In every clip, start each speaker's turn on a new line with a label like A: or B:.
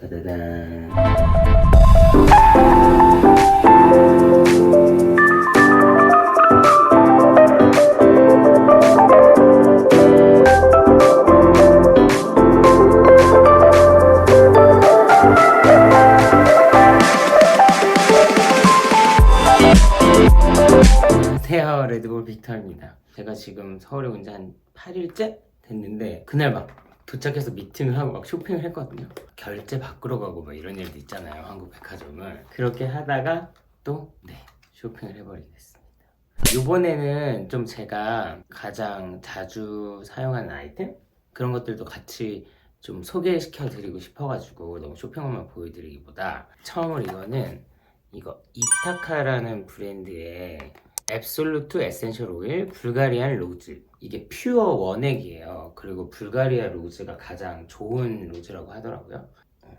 A: 따다단. 안녕하세요 레드볼 빅터입니다 제가 지금 서울에 온 지 한 8일째 됐는데 그날 막 도착해서 미팅을 하고 막 쇼핑을 했거든요. 결제 밖으로 가고 막 이런 일도 있잖아요. 한국 백화점을. 그렇게 하다가 또, 네, 쇼핑을 해버리게 됐습니다. 이번에는 좀 제가 가장 자주 사용하는 아이템? 그런 것들도 같이 좀 소개시켜 드리고 싶어가지고 너무 쇼핑만 보여드리기보다 처음으로 이거는 이거 이타카라는 브랜드의 앱솔루트 에센셜 오일 불가리안 로즈 이게 퓨어 원액이에요 그리고 불가리아 로즈가 가장 좋은 로즈라고 하더라고요 네.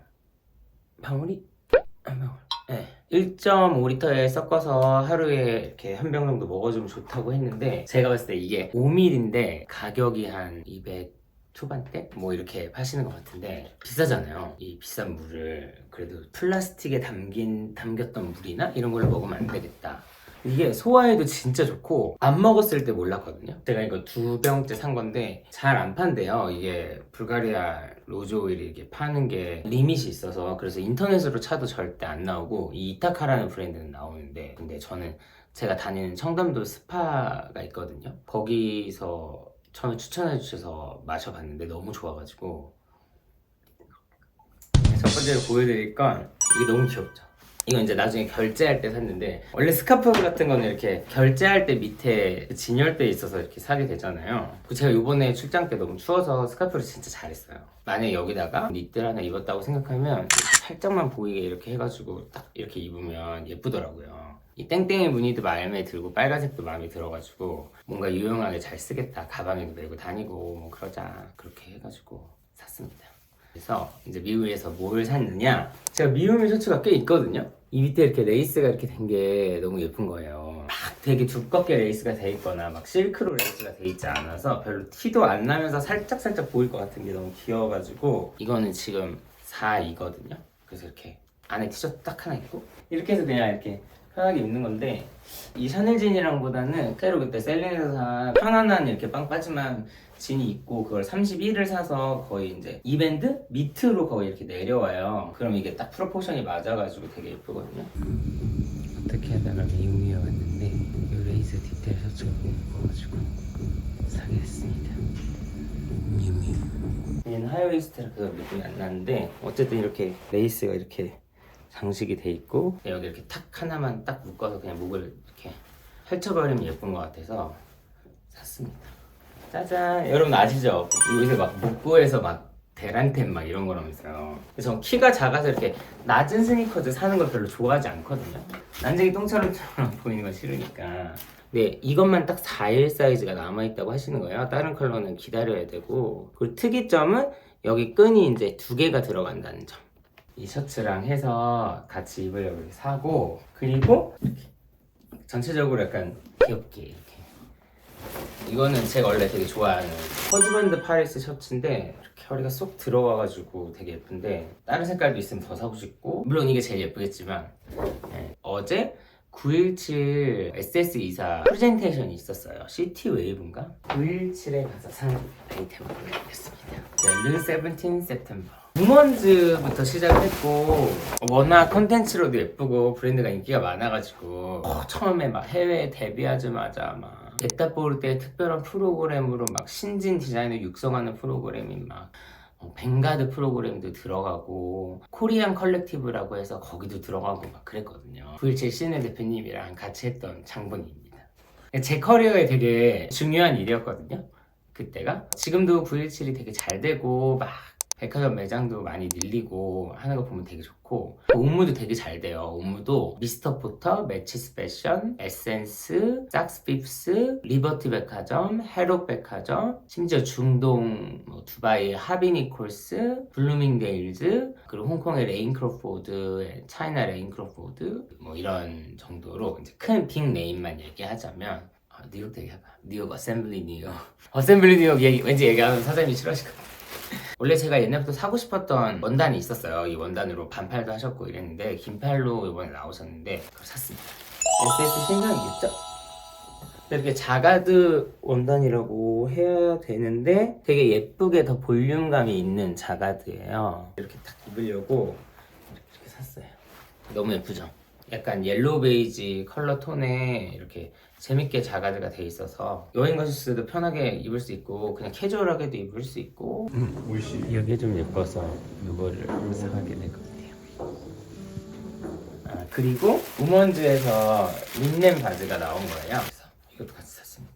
A: 방울이? 아, 방울 네. 1.5리터에 섞어서 하루에 이렇게 한 병 정도 먹어주면 좋다고 했는데 제가 봤을 때 이게 5ml인데 가격이 한 200... 초반대? 뭐 이렇게 파시는 것 같은데 비싸잖아요 이 비싼 물을 그래도 플라스틱에 담긴 담겼던 물이나 이런 걸 먹으면 안 되겠다 이게 소화에도 진짜 좋고 안 먹었을 때 몰랐거든요 제가 이거 두 병째 산 건데 잘 안 판대요 이게 불가리아 로즈 오일이 이렇게 파는 게 리밋이 있어서 그래서 인터넷으로 차도 절대 안 나오고 이 이타카라는 브랜드는 나오는데 근데 저는 제가 다니는 청담도 스파가 있거든요 거기서 처음에 추천해 주셔서 마셔봤는데 너무 좋아가지고 첫 번째로 보여드릴 건 이게 너무 귀엽죠 이건 이제 나중에 결제할 때 샀는데 원래 스카프 같은 거는 이렇게 결제할 때 밑에 진열대에 있어서 이렇게 사게 되잖아요 제가 요번에 출장 때 너무 추워서 스카프를 진짜 잘했어요 만약에 여기다가 니트 하나 입었다고 생각하면 살짝만 보이게 이렇게 해가지고 딱 이렇게 입으면 예쁘더라고요 이 땡땡이 무늬도 마음에 들고 빨간색도 마음에 들어가지고 뭔가 유용하게 잘 쓰겠다 가방에도 메고 다니고 뭐 그러자 그렇게 해가지고 샀습니다 그래서 이제 미우에서 뭘 샀느냐 제가 미우미 셔츠가 꽤 있거든요 이 밑에 이렇게 레이스가 이렇게 된 게 너무 예쁜 거예요. 막 되게 두껍게 레이스가 돼 있거나 막 실크로 레이스가 돼 있지 않아서 별로 티도 안 나면서 살짝살짝 보일 것 같은 게 너무 귀여워가지고 이거는 지금 4이거든요. 그래서 이렇게 안에 티셔츠 딱 하나 입고 이렇게 해서 그냥 이렇게 편하게 입는 건데 이 샤넬진이랑보다는 새로 그때 셀린에서 산 편안한 이렇게 빵빠지만 진이 있고 그걸 31을 사서 거의 이제 이밴드 밑으로 거의 이렇게 내려와요. 그럼 이게 딱 프로포션이 맞아가지고 되게 예쁘거든요. 어떻게 하다가 미용이 왔는데 이 레이스 디테일 셔츠가 너무 예뻐가지고 사겠습니다 미미. 얘는 하이웨이스트라 그래서 느낌이 안 나는데 어쨌든 이렇게 레이스가 이렇게 장식이 돼 있고 네, 여기 이렇게 탁 하나만 딱 묶어서 그냥 목을 이렇게 펼쳐버리면 예쁜 것 같아서 샀습니다. 짜잔 여러분 아시죠? 요새 막목부에서막 대란템 막 이런 거라면서요 그래서 키가 작아서 이렇게 낮은 스니커즈 사는 걸 별로 좋아하지 않거든요 난쟁이 똥처럼 보이는 건 싫으니까 네, 이것만 딱 4일 사이즈가 남아있다고 하시는 거예요. 다른 컬러는 기다려야 되고. 그리고 특이점은 여기 끈이 이제 두 개가 들어간다는 점. 이 셔츠랑 해서 같이 입으려고 사고, 그리고 이렇게 전체적으로 약간 귀엽게 이렇게 이거는 제가 원래 되게 좋아하는 허즈밴드 파리스 셔츠인데 이렇게 허리가 쏙 들어와가지고 되게 예쁜데 다른 색깔도 있으면 더 사고 싶고 물론 이게 제일 예쁘겠지만 네. 어제 917 SS 2 4 프레젠테이션이 있었어요. 시티 웨이브인가? 917에 가서 산 아이템을 보내드렸습니다 멜른 네, 세븐틴 세템버 우먼즈부터 시작했고 워낙 컨텐츠로도 예쁘고 브랜드가 인기가 많아가지고 어, 처음에 막 해외에 데뷔하자마자 막 냅다 뽑을 때 특별한 프로그램으로 막 신진 디자인을 육성하는 프로그램인 막 벵가드 어, 프로그램도 들어가고 코리안 컬렉티브라고 해서 거기도 들어가고 막 그랬거든요. VJ 시네 대표님이랑 같이 했던 장본입니다. 그러니까 제 커리어에 되게 중요한 일이었거든요. 그때가 지금도 9일7이 되게 잘 되고 막 백화점 매장도 많이 늘리고 하는 거 보면 되게 좋고 옷무도 되게 잘 돼요 옷무도 미스터 포터, 매치스 패션, 에센스, 싹스핍스, 리버티 백화점, 헤롯 백화점 심지어 중동 뭐 두바이 하비니콜스, 블루밍데일즈 그리고 홍콩의 레인크로포드, 차이나 레인크로포드 뭐 이런 정도로 이제 큰빅 네임만 얘기하자면 아, 뉴욕 되게 뉴욕 어셈블리 뉴욕 어셈블리 뉴욕 얘기, 왠지 얘기하면 사장님이 싫어하실 것 같아요 원래 제가 옛날부터 사고 싶었던 원단이 있었어요. 이 원단으로 반팔도 하셨고 이랬는데 긴팔로 이번에 나오셨는데 그걸 샀습니다. SS 신상이겠죠? 이렇게 자가드 원단이라고 해야 되는데 되게 예쁘게 더 볼륨감이 있는 자가드예요. 이렇게 딱 입으려고 이렇게 샀어요. 너무 예쁘죠? 약간 옐로우 베이지 컬러 톤에 이렇게 재밌게 자가드가 돼 있어서 여행 가실 수도 편하게 입을 수 있고 그냥 캐주얼하게도 입을 수 있고 음, 오이시 이게 좀 예뻐서 이거를 사가게 될 것 같아요 아, 그리고 우먼즈에서 린넨 바지가 나온 거예요 그래서 이것도 같이 샀습니다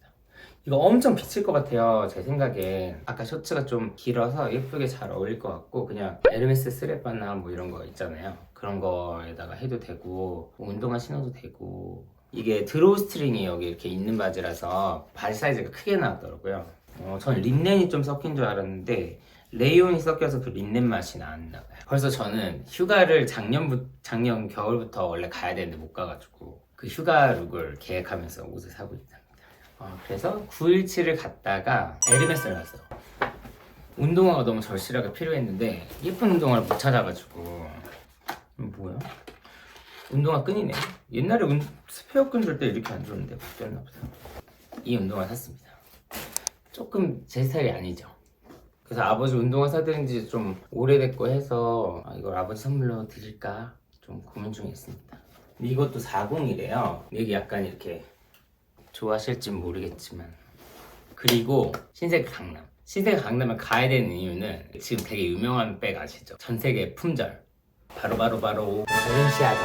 A: 이거 엄청 비칠 것 같아요 제 생각에 아까 셔츠가 좀 길어서 예쁘게 잘 어울릴 것 같고 그냥 에르메스 스레바나 뭐 이런 거 있잖아요 그런 거에다가 해도 되고 음. 운동화 신어도 되고 이게 드로우 스트링이 여기 이렇게 있는 바지라서 발 사이즈가 크게 나왔더라고요 어, 전 린넨이 좀 섞인 줄 알았는데 레이온이 섞여서 그 린넨 맛이 나왔나 봐요 벌써 저는 휴가를 작년부, 작년 겨울부터 원래 가야 되는데 못 가가지고 그 휴가 룩을 계획하면서 옷을 사고 있답니다 어, 그래서 9일치를 갔다가 에르메스를 갔어요 운동화가 너무 절실하게 필요했는데 예쁜 운동화를 못 찾아가지고 뭐야? 운동화 끈이네. 옛날에 운, 스페어 끈줄때 이렇게 안 줬는데 바뀌었나 보다. 이 운동화 샀습니다. 조금 제 스타일이 아니죠. 그래서 아버지 운동화 사드린 지 좀 오래됐고 해서 아, 이걸 아버지 선물로 드릴까 좀 고민 중에 있습니다. 이것도 40이래요. 이게 약간 이렇게 좋아하실지 모르겠지만 그리고 신세계 강남 신세계 강남에 가야 되는 이유는 지금 되게 유명한 백 아시죠? 전 세계 품절 바로 바로 바로 발렌시아다.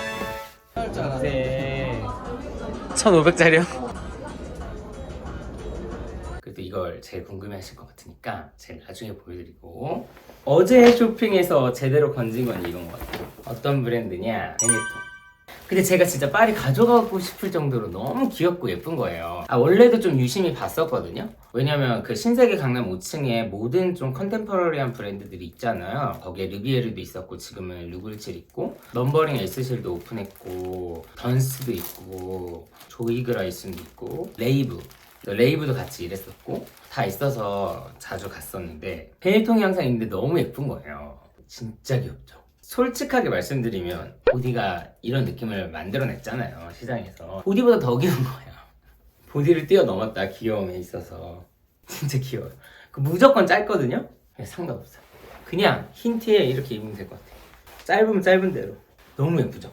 A: 1,500짜리요? 그래도 이걸 제일 궁금해하실 것 같으니까 제일 나중에 보여드리고 어제 쇼핑에서 제대로 건진 건이런것 같아요. 어떤 브랜드냐? 베네통. 근데 제가 진짜 빨리 가져가고 싶을 정도로 너무 귀엽고 예쁜 거예요. 아, 원래도 좀 유심히 봤었거든요. 왜냐면 그 신세계 강남 5층에 모든 좀 컨템퍼러리한 브랜드들이 있잖아요. 거기에 르비에르도 있었고 지금은 루글칠 있고 넘버링 s 실도 오픈했고 던스도 있고 조이그라이슨도 있고 레이브 레이브도 같이 일했었고 다 있어서 자주 갔었는데 베일통이 항상 있는데 너무 예쁜 거예요. 진짜 귀엽죠. 솔직하게 말씀드리면 보디가 이런 느낌을 만들어냈잖아요 시장에서 보디보다 더 귀여운 거예요 보디를 뛰어넘었다 귀여움에 있어서 진짜 귀여워요 그 무조건 짧거든요 예, 상관없어요 그냥 힌트에 이렇게 입으면 될 것 같아요 짧으면 짧은 대로 너무 예쁘죠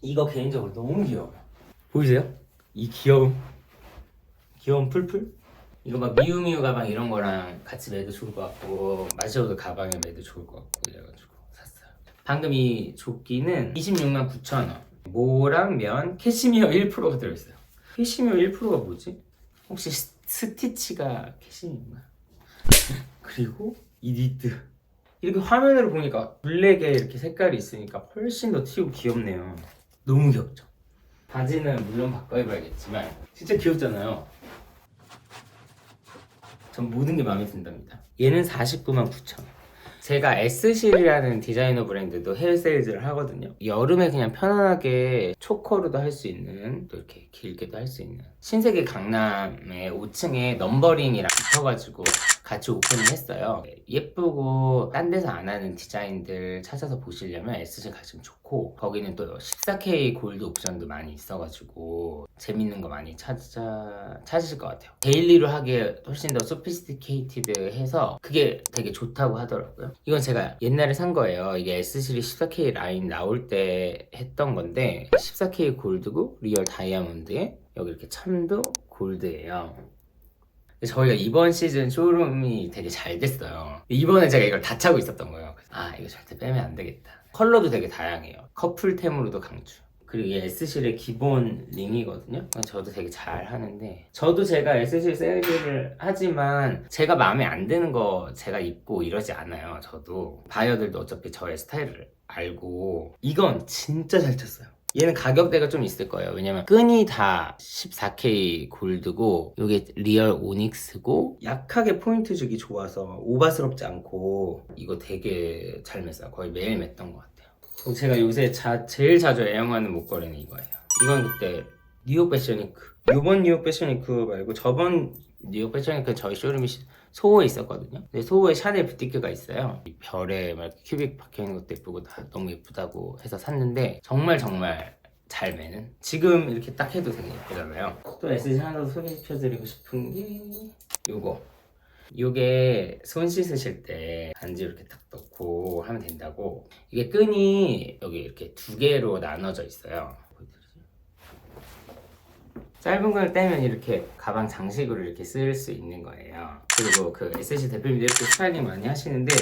A: 이거 개인적으로 너무 귀여워요 보이세요? 이 귀여움 귀여운 풀풀? 이거 막 미우미우 가방 이런 거랑 같이 매도 좋을 것 같고 마셔도 가방에 매도 좋을 것 같고 이래가지고 방금 이 조끼는 26만 9천 원 모랑 면 캐시미어 1%가 들어있어요 캐시미어 1%가 뭐지? 혹시 스티치가 캐시미어인가? 그리고 이 니트 이렇게 화면으로 보니까 블랙에 이렇게 색깔이 있으니까 훨씬 더 튀고 귀엽네요 너무 귀엽죠? 바지는 물론 바꿔 입어야겠지만 진짜 귀엽잖아요 전 모든 게 마음에 든답니다 얘는 49만 9천 원 제가 S실이라는 디자이너 브랜드도 해외 세일즈를 하거든요. 여름에 그냥 편안하게 초커로도 할 수 있는 또 이렇게 길게도 할 수 있는 신세계 강남의 5층에 넘버링이랑 붙어가지고 같이 오픈을 했어요. 예쁘고 딴 데서 안 하는 디자인들 찾아서 보시려면 S실 가시면 좋고 거기는 또 14K 골드 옵션도 많이 있어가지고 재밌는 거 많이 찾아 찾으실 것 같아요. 데일리로 하기에 훨씬 더 소피스티케이티드해서 그게 되게 좋다고 하더라고요. 이건 제가 옛날에 산 거예요. 이게 S 시 14K 라인 나올 때 했던 건데 14K 골드고 리얼 다이아몬드에 여기 이렇게 참도 골드예요. 저희가 이번 시즌 쇼룸이 되게 잘 됐어요. 이번에 제가 이걸 다 차고 있었던 거예요. 아, 이거 절대 빼면 안 되겠다. 컬러도 되게 다양해요. 커플템으로도 강추. 그리고 이 SC의 기본 링이거든요. 저도 되게 잘 하는데 저도 제가 SC 세일즈를 하지만 제가 마음에 안 드는 거 제가 입고 이러지 않아요. 저도 바이어들도 어차피 저의 스타일을 알고 이건 진짜 잘 쳤어요. 얘는 가격대가 좀 있을 거예요. 왜냐면 끈이 다 14K 골드고 이게 리얼 오닉스고 약하게 포인트 주기 좋아서 오바스럽지 않고 이거 되게 잘 맸어요. 거의 매일 맸던 것 같아요. 제가 요새 자, 제일 자주 애용하는 목걸이는 이거예요. 이건 그때 뉴욕 패션위크 요번 뉴욕 패션위크 말고 저번 뉴욕 패션위크 저희 쇼룸이 소호에 있었거든요. 근데 소호에 샤넬 부티크가 있어요. 이 별에 막 큐빅 박혀있는 것도 예쁘고 다 너무 예쁘다고 해서 샀는데 정말 정말 잘 매는 지금 이렇게 딱 해도 되는 예쁘잖아요. 또 SG 하나 더 소개시켜드리고 싶은 게 이거 요게손 씻으실 때 반지 이렇게 딱 넣고 하면 된다고 이게 끈이 여기 이렇게 두 개로 나눠져 있어요 짧은 걸 떼면 이렇게 가방 장식으로 이렇게 쓸 수 있는 거예요. 그리고 그 SC 대표님도 이렇게 스타일링 많이 하시는데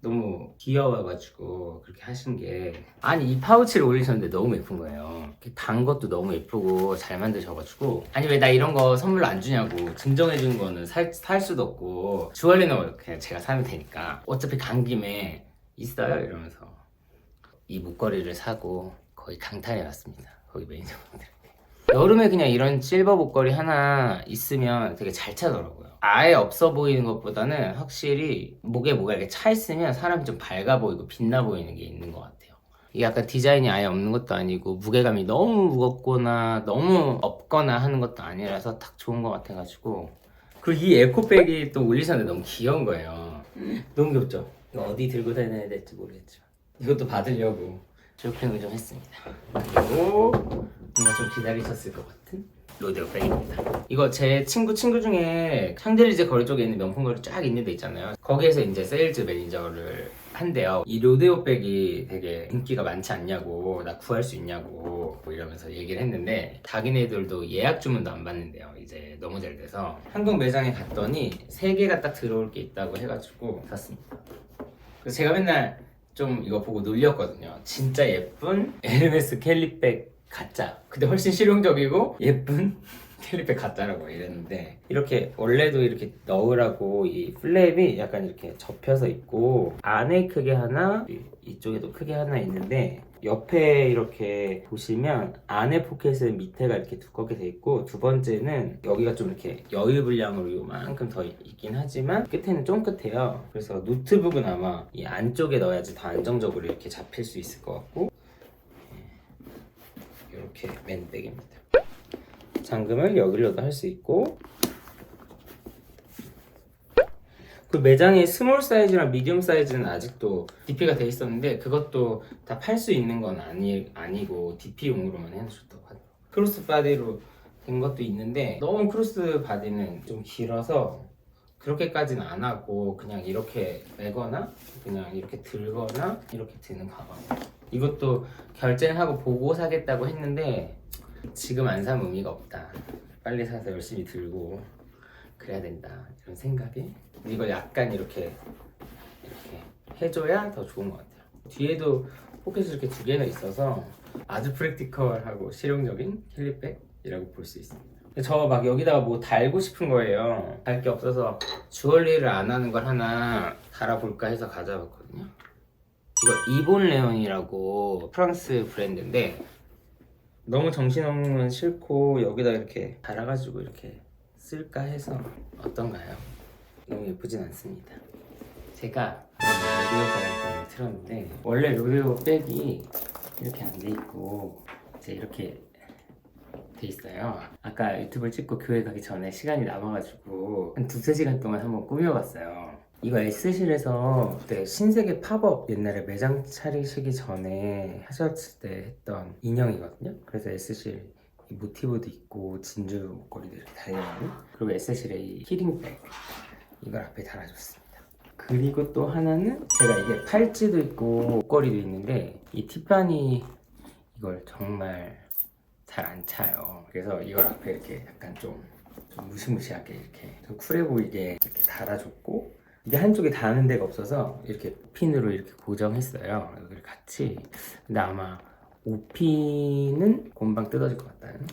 A: 너무 귀여워가지고 그렇게 하신 게 아니 이 파우치를 올리셨는데 너무 예쁜 거예요 단 것도 너무 예쁘고 잘 만드셔가지고 아니 왜 나 이런 거 선물로 안 주냐고 증정해 준 거는 살, 살 수도 없고 주얼리는 그냥 뭐 제가 사면 되니까 어차피 간 김에 있어요 이러면서 이 목걸이를 사고 거의 강탈해 왔습니다 거기 매니저분들 여름에 그냥 이런 실버 목걸이 하나 있으면 되게 잘 차더라고요. 아예 없어 보이는 것보다는 확실히 목에 뭐가 이렇게 차 있으면 사람이 좀 밝아 보이고 빛나 보이는 게 있는 것 같아요. 이게 약간 디자인이 아예 없는 것도 아니고 무게감이 너무 무겁거나 너무 없거나 하는 것도 아니라서 딱 좋은 것 같아가지고 그리고 이 에코백이 또 올리셨는데 너무 귀여운 거예요. 음. 너무 귀엽죠? 이거 어디 들고 다녀야 될지 모르겠지만 이것도 받으려고 쇼핑을 좀 했습니다. 그리고 뭔가 좀 기다리셨을 것 같은 로데오백입니다. 이거 제 친구 친구 중에 샹젤리제 거리 쪽에 있는 명품 거리 쫙 있는 데 있잖아요. 거기에서 이제 세일즈 매니저를 한대요. 이 로데오 백이 되게 인기가 많지 않냐고, 나 구할 수 있냐고 뭐 이러면서 얘기를 했는데 자기네들도 예약 주문도 안 받는데요. 이제 너무 잘 돼서 한국 매장에 갔더니 세 개가 딱 들어올 게 있다고 해가지고 샀습니다. 그래서 제가 맨날 좀 이거 보고 놀렸거든요. 진짜 예쁜 에르메스 캘리백 가짜. 근데 훨씬 실용적이고 예쁜 캘리백 가짜라고 이랬는데 이렇게 원래도 이렇게 넣으라고 이 플랩이 약간 이렇게 접혀서 있고 안에 크게 하나 이쪽에도 크게 하나 있는데 옆에 이렇게 보시면 안에 포켓은 밑에가 이렇게 두껍게 돼 있고 두 번째는 여기가 좀 이렇게 여유 분량으로 요만큼 더 있긴 하지만 끝에는 쫑긋해요 그래서 노트북은 아마 이 안쪽에 넣어야지 더 안정적으로 이렇게 잡힐 수 있을 것 같고 이렇게 예. 맨백입니다 잠금을 여기로도 할 수 있고 그 매장에 스몰 사이즈랑 미디엄 사이즈는 아직도 DP가 돼 있었는데 그것도 다 팔 수 있는 건 아니, 아니고 DP용으로만 해놓으셨다고 하더라고요 크로스 바디로 된 것도 있는데 너무 크로스 바디는 좀 길어서 그렇게까지는 안 하고 그냥 이렇게 매거나 그냥 이렇게 들거나 이렇게 드는 가방 이것도 결제를 하고 보고 사겠다고 했는데 지금 안 사면 의미가 없다 빨리 사서 열심히 들고 그래야 된다 이런 생각에 이걸 약간 이렇게 이렇게 해줘야 더 좋은 것 같아요 뒤에도 포켓이 이렇게 두 개나 있어서 아주 프랙티컬하고 실용적인 캘리백이라고 볼 수 있습니다 저 막 여기다가 뭐 달고 싶은 거예요 달 게 없어서 주얼리를 안 하는 걸 하나 달아볼까 해서 가져왔거든요 이거 이본 레온이라고 프랑스 브랜드인데 너무 정신없는 건 싫고 여기다 이렇게 달아가지고 이렇게 쓸까 해서 어떤가요? 너무 예쁘진 않습니다. 제가 로데오 백을 틀었는데 원래 로데오 백이 이렇게 안 돼 있고 이제 이렇게 돼 있어요. 아까 유튜브를 찍고 교회 가기 전에 시간이 남아가지고 한 두세 시간 동안 한번 꾸며봤어요. 이거 S실에서 그때 신세계 팝업 옛날에 매장 차리시기 전에 하셨을 때 했던 인형이거든요. 그래서 S실 모티브도 있고 진주 목걸이도 이렇게 달려있는 그리고 에세스레이 키링백 이걸 앞에 달아줬습니다 그리고 또 하나는 제가 이게 팔찌도 있고 목걸이도 있는데 이 티파니 이걸 정말 잘 안 차요 그래서 이걸 앞에 이렇게 약간 좀, 좀 무시무시하게 이렇게 좀 쿨해 보이게 이렇게 달아줬고 이게 한쪽에 닿는 데가 없어서 이렇게 핀으로 이렇게 고정했어요. 여기를 같이. 근데 아마 오피는 금방 뜯어질 것 같다는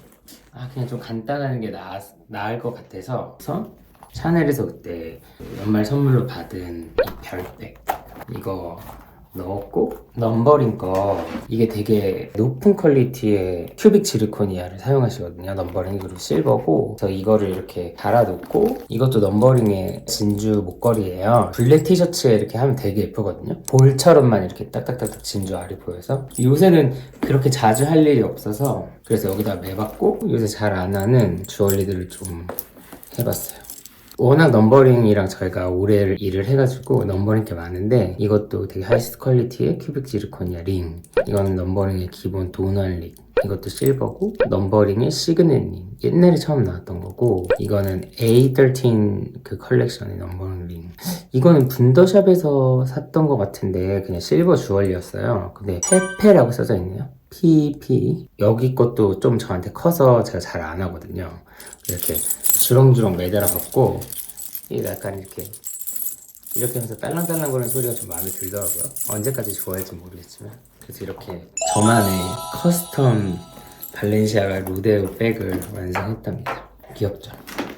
A: 아 그냥 좀 간단한 게 나, 나을 것 같아서 그래서 샤넬에서 그때 연말 선물로 받은 이 별백 이거 넣었고 넘버링 거 이게 되게 높은 퀄리티의 큐빅 지르코니아를 사용하시거든요 넘버링 그리고 실버고 그래서 이거를 이렇게 달아놓고 이것도 넘버링의 진주 목걸이에요 블랙 티셔츠에 이렇게 하면 되게 예쁘거든요 볼처럼만 이렇게 딱딱딱딱 진주 알이 보여서 요새는 그렇게 자주 할 일이 없어서 그래서 여기다 매봤고 요새 잘 안 하는 주얼리들을 좀 해봤어요 워낙 넘버링이랑 저희가 올해 일을 해가지고 넘버링 게 많은데 이것도 되게 하이스트 퀄리티의 큐빅 지르코니아 링 이거는 넘버링의 기본 도널 링 이것도 실버고 넘버링이 시그넷링 옛날에 처음 나왔던 거고 이거는 A13 그 컬렉션의 넘버링 이거는 분더샵에서 샀던 거 같은데 그냥 실버 주얼리였어요 근데 페페라고 써져 있네요 PP 여기 것도 좀 저한테 커서 제가 잘 안 하거든요 이렇게 주렁주렁 매달아 갖고 약간 이렇게 이렇게 하면서 딸랑딸랑 거리는 소리가 좀 마음에 들더라고요 언제까지 좋아할지 모르겠지만 그래서 이렇게 저만의 커스텀 발렌시아가 로데오 백을 완성했답니다 귀엽죠?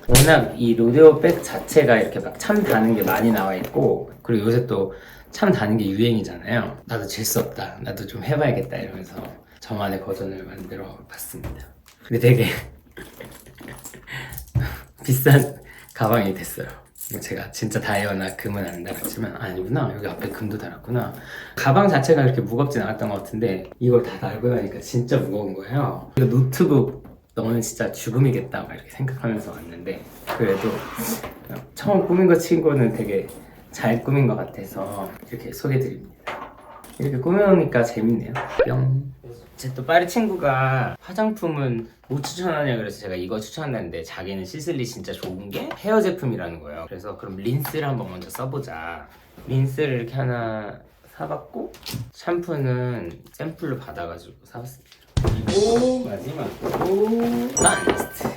A: 워낙 이 로데오 백 자체가 이렇게 막 참 다는 게 많이 나와 있고 그리고 요새 또 참 다는 게 유행이잖아요 나도 질 수 없다 나도 좀 해봐야겠다 이러면서 저만의 버전을 만들어 봤습니다 근데 되게 비싼 가방이 됐어요. 제가 진짜 다이어나 금은 안 달았지만 아니구나 여기 앞에 금도 달았구나 가방 자체가 이렇게 무겁진 않았던 것 같은데 이걸 다 달고 나니까 진짜 무거운 거예요 이거 노트북 너는 진짜 죽음이겠다 막 이렇게 생각하면서 왔는데 그래도 처음 꾸민 거 친구는 되게 잘 꾸민 것 같아서 이렇게 소개드립니다 이렇게 꾸며놓으니까 재밌네요 뿅 제또 파리 친구가 화장품은 뭐 추천하냐 그래서 제가 이거 추천했는데 자기는 시슬리 진짜 좋은 게 헤어 제품이라는 거예요. 그래서 그럼 린스를 한번 먼저 써보자. 린스를 이렇게 하나 사봤고 샴푸는 샘플로 받아가지고 사봤습니다. 그리고 마지막 으오 라스트.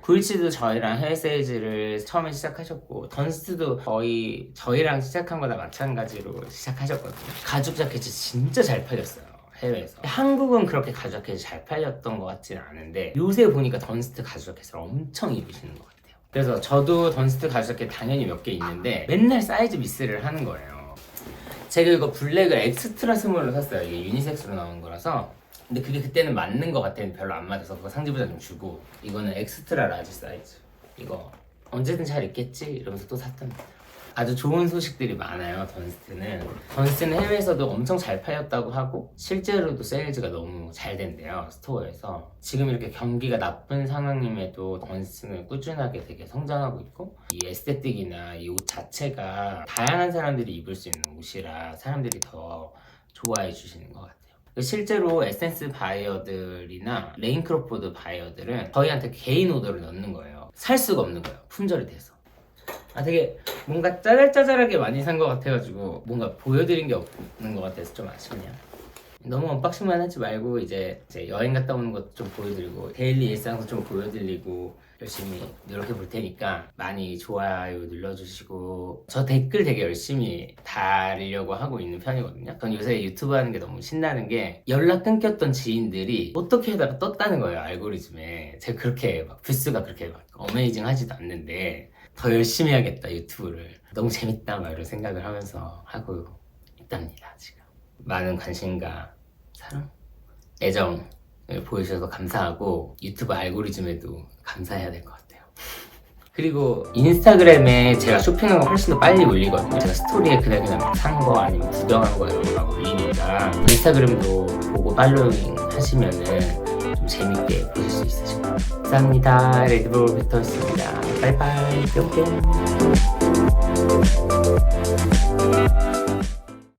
A: 굴치도 저희랑 헬어 세이즈를 처음에 시작하셨고 던스트도 거의 저희랑 시작한 거나 마찬가지로 시작하셨거든요 가죽 자켓이 진짜 잘 팔렸어요 해외에서 한국은 그렇게 가죽자켓이 잘 팔렸던 것 같지는 않은데 요새 보니까 던스트 가죽자켓을 엄청 입으시는 것 같아요 그래서 저도 던스트 가죽자켓 당연히 몇 개 있는데 맨날 사이즈 미스를 하는 거예요 제가 이거 블랙을 엑스트라 스몰로 샀어요 이게 유니섹스로 나온 거라서 근데 그게 그때는 맞는 것 같아요 별로 안 맞아서 그거 상지보다 좀 주고 이거는 엑스트라 라지 사이즈 이거 언제든 잘 입겠지 이러면서 또 샀답니다 아주 좋은 소식들이 많아요 던스트는 던스트는 해외에서도 엄청 잘 팔렸다고 하고 실제로도 세일즈가 너무 잘 된대요 스토어에서 지금 이렇게 경기가 나쁜 상황임에도 던스트는 꾸준하게 되게 성장하고 있고 이 에스테틱이나 이 옷 자체가 다양한 사람들이 입을 수 있는 옷이라 사람들이 더 좋아해 주시는 것 같아요 실제로 에센스 바이어들이나 레인크로포드 바이어들은 저희한테 개인 오더를 넣는 거예요 살 수가 없는 거예요 품절이 돼서 아 되게 뭔가 짜잘짜잘하게 많이 산 것 같아가지고 뭔가 보여드린 게 없는 것 같아서 좀 아쉽네요. 너무 언박싱만 하지 말고 이제, 이제 여행 갔다 오는 것도 좀 보여드리고 데일리 일상도 좀 보여드리고 열심히 노력해 볼 테니까 많이 좋아요 눌러주시고 저 댓글 되게 열심히 달려고 하고 있는 편이거든요 전 요새 유튜브 하는 게 너무 신나는 게 연락 끊겼던 지인들이 어떻게 하다가 떴다는 거예요 알고리즘에 제가 그렇게 막 뷰스가 그렇게 막 어메이징 하지도 않는데 더 열심히 해야겠다 유튜브를 너무 재밌다 막 이런 생각을 하면서 하고 있답니다 지금 많은 관심과 사랑 애정을 보여주셔서 감사하고 유튜브 알고리즘에도 감사해야 될 것 같아요 그리고 인스타그램에 제가 쇼핑하는거 훨씬 더 빨리 올리거든요 제가 스토리에 그냥 그냥 산 거 아니면 구경한 거 이런 거 올리니까 인스타그램도 보고 팔로잉 하시면은 좀 재밌게 보실 수 있으실 것같아요 감사합니다 레드볼 피터였습니다 บ๊ายบายจุ๊บจ